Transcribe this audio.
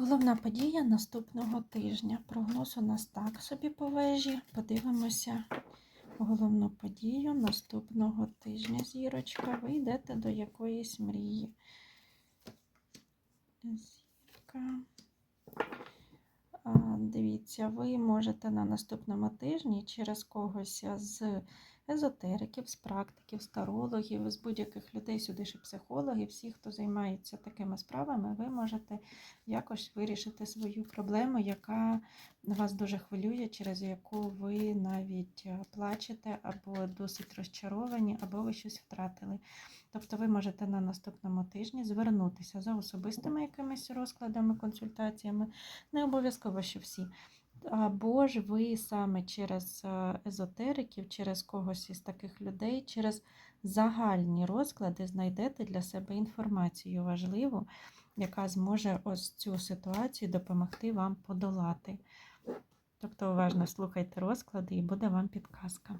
Головна подія наступного тижня. Прогноз у нас так собі по вежі. Подивимося головну подію наступного тижня. Зірочка, ви йдете до якоїсь мрії. Зірка. Дивіться, ви можете на наступному тижні через когось з езотериків, з практиків, з тарологів, з будь-яких людей, сюди ще психологів, всі, хто займається такими справами, ви можете якось вирішити свою проблему, яка вас дуже хвилює, через яку ви навіть е, плачете, або досить розчаровані, або ви щось втратили. Тобто ви можете на наступному тижні звернутися за особистими якимись розкладами, консультаціями, не обов'язково, що всі. Або ж ви саме через е, езотериків, через когось із таких людей, через загальні розклади знайдете для себе інформацію важливу, яка зможе ось цю ситуацію допомогти вам подолати. Тобто уважно слухайте розклади і буде вам підказка.